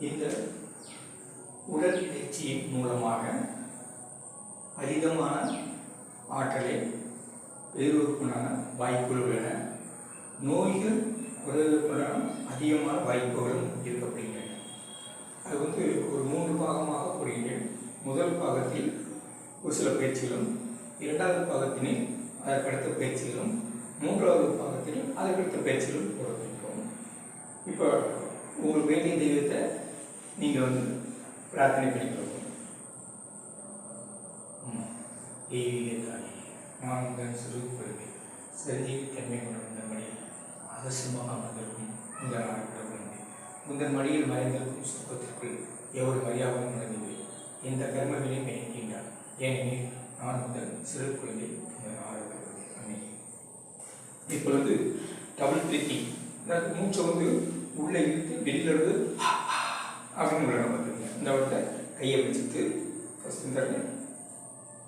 இந்த உடற்பயிற்சியின் மூலமாக அதிகமான ஆற்றலை பெறுவதற்குண்டான வாய்ப்புகள் உள்ளன நோய்கள் குறைவதற்குண்டான அதிகமான வாய்ப்புகளும் இருக்கப்படுகின்றன அது வந்து ஒரு மூன்று பாகமாக கூறுகின்றேன். முதல் பாகத்தில் ஒரு சில பயிற்சிகளும் இரண்டாவது பாகத்தினை அதற்கடுத்த பயிற்சிகளும் மூன்றாவது பாகத்தில் அதற்கடுத்த பயிற்சிகளும் போடப்பட்டிருக்கோம் இப்போ உங்களுக்கு வேண்டிய தெய்வத்தை நீங்கள் வந்து பிரார்த்தனை பண்ணிக்கொள்ளும் தெய்வீக தானே நான் உங்கள் சிறு குழந்தை தன்மை கொண்ட இந்த மடியில் அமர்ந்திருக்கும் உங்கள் நாள் குழந்தை உங்கள் மடியில் மறைந்திருக்கும் சுத்தத்திற்குள் எவ்வளவு மரியாதையும் நடந்தது எந்த கர்மவினையும் நினைக்கின்றான் ஏனெனில் நான் உங்கள் சிறு குழந்தை உங்கள் நாள் அன்னை இப்பொழுது டபுள் பிரீத்திங் மூச்சை வந்து உள்ளே இழுத்து வெளியிலிருந்து அப்படின்னு உள்ள பார்த்துங்க இந்த இடத்துல கையை வச்சுட்டு ஃபஸ்ட் இந்த இடத்துல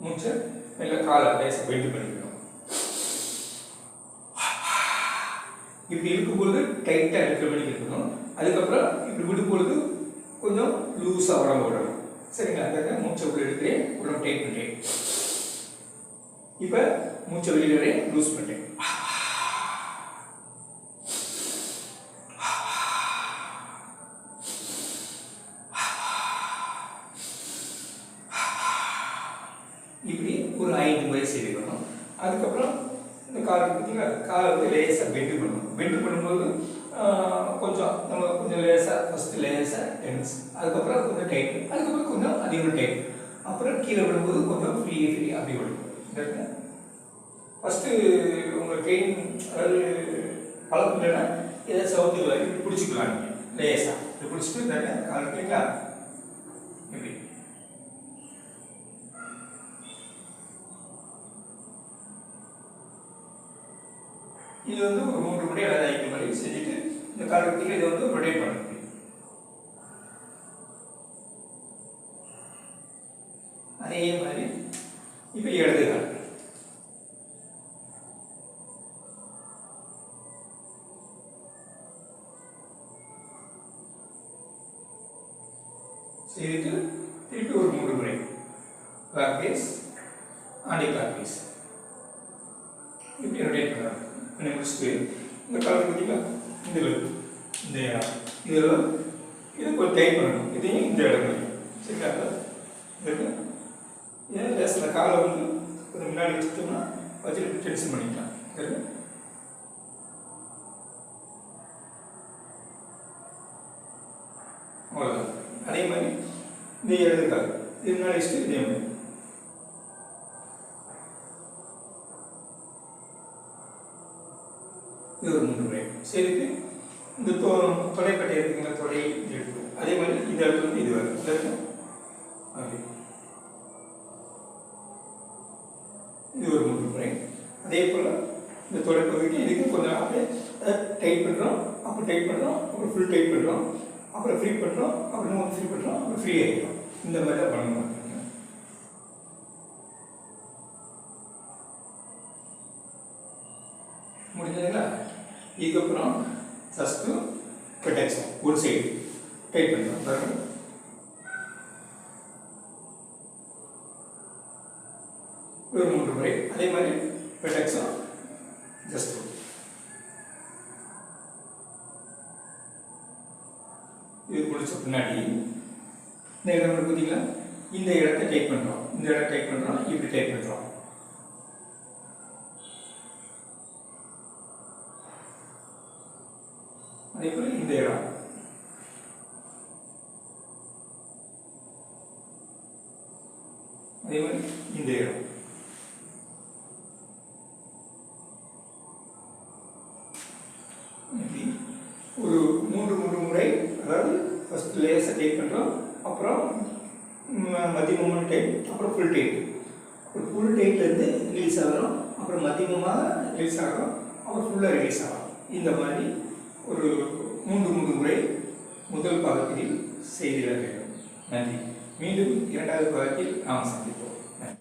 மூச்சை மெல்ல காலை லேசாக பெண்டு பண்ணிக்கணும். இப்படி இருக்கும்பொழுது டைட்டாக இருக்கிற மாதிரி இருக்கணும். அதுக்கப்புறம் இப்படி விடும் பொழுது கொஞ்சம் லூஸாக உடம்பு விடணும். சரிங்களா? அந்த மூச்சை உள்ள எடுக்கிறேன். உடம்பு டைட் பண்ணுறேன் இப்போ மூச்சை வெளியிலே லூஸ் பண்ணுறேன் இப்படி ஒரு ஐந்து முறை செய்துக்கணும். அதுக்கப்புறம் இந்த காலை பார்த்தீங்களா காலை வந்து லேசாக பெண்டு பண்ணணும். பெண்டு பண்ணும்போது கொஞ்சம் நம்ம கொஞ்சம் லேசாக ஃபஸ்ட்டு லேசாக டென்ஸ் அதுக்கப்புறம் கொஞ்சம் டைட் அதுக்கப்புறம் கொஞ்சம் அதிகமாக டைட் அப்புறம் கீழே விடும்போது கொஞ்சம் ஃப்ரீ ஃப்ரீ அப்படி விடும் ஃபஸ்ட்டு உங்கள் பெயின் அதாவது பழக்கம் இல்லைன்னா ஏதாவது சவுத்துக்கலாம் இப்படி பிடிச்சிக்கலாம் நீங்கள் லேசாக இப்படி பிடிச்சிட்டு தானே கால் இருக்கீங்களா இப்படி. இது வந்து ஒரு மூன்று முறை அல்லது ஐந்து முறை செஞ்சுட்டு இந்த காலத்துக்கு இதை வந்து ரொட்டேட் பண்ண முடியும் அதே மாதிரி இப்போ எழுதுகிறார் செய்துட்டு திருப்பி ஒரு மூன்று முறை. Clockwise anticlockwise பண்ணுறாங்க முடிச்சுட்டு இந்த கலர் பார்த்தீங்களா இந்த இடம், இந்த இடம் இதில் இதை கொஞ்சம் டைட் பண்ணணும் இதையும் இந்த இடம் பண்ணணும் சரிங்களா இந்த இடம். ஏன் லேசில் காலை வந்து கொஞ்சம் முன்னாடி வச்சுட்டோம்னா வச்சுட்டு டென்ஷன் பண்ணிக்கலாம் சரிங்க அவ்வளோதான் அதே மாதிரி இந்த இடது இது முன்னாடி வச்சுட்டு இதே மாதிரி இது ஒரு மூன்று முறை. சரிக்கு இந்த தொ தொலைப்பட்டை இருக்குங்களா தொலை எடுக்கும். அதே மாதிரி இந்த இடத்துல வந்து இது வரும். இந்த இடத்துல. அப்படி இது ஒரு மூன்று முறை. அதே போல் இந்த தொலைப்பகுதிக்கு இதுக்கு கொஞ்சம் அப்படியே டைட் பண்ணுறோம். அப்புறம் டைட் பண்ணுறோம். அப்புறம் ஃபுல் டைட் பண்ணுறோம். அப்புறம் ஃப்ரீ பண்ணுறோம். அப்புறம் ஃப்ரீ பண்ணுறோம். அப்புறம் ஃப்ரீ ஆகிடும். இந்த மாதிரி தான் பண்ணணும். முடிஞ்சதுங்களா இதுக்கப்புறம் ஃபஸ்ட்டு ப்ரொடெக்ஷன் ஒரு சைடு டைட் பண்ணுறோம் பாருங்க. ஒரு மூன்று முறை. அதே மாதிரி ப்ரொடெக்ஷன் ஜஸ்ட் இது முடிச்ச பின்னாடி. இந்த இடம் பார்த்தீங்களா இந்த இடத்தை டைப் பண்ணுறோம் இந்த இடத்தை டைப் பண்ணுறோம் இப்படி டைட் பண்ணுறோம் அதே போல் இந்த இடம் அதே மாதிரி இந்த இடம். ஒரு மூன்று மூன்று முறை அதாவது ஃபஸ்ட் லேயர்ஸை டைட் பண்ணுறோம் அப்புறம் மதியமமான மத்தியமமான அப்புறம் ஃபுல் டைட் அப்புறம் ஃபுல் டைட்லேருந்து ரிலீஸ் ஆகிறோம் அப்புறம் மதியமமாக ரிலீஸ் ஆகிறோம் அப்புறம் ஃபுல்லாக ரிலீஸ் ஆகும் இந்த மாதிரி ஒரு மூன்று மூன்று முறை முதல் பாகத்தில் செய்திட வேண்டும். நன்றி. மீண்டும் இரண்டாவது பாகத்தில் நாம் சந்திப்போம்.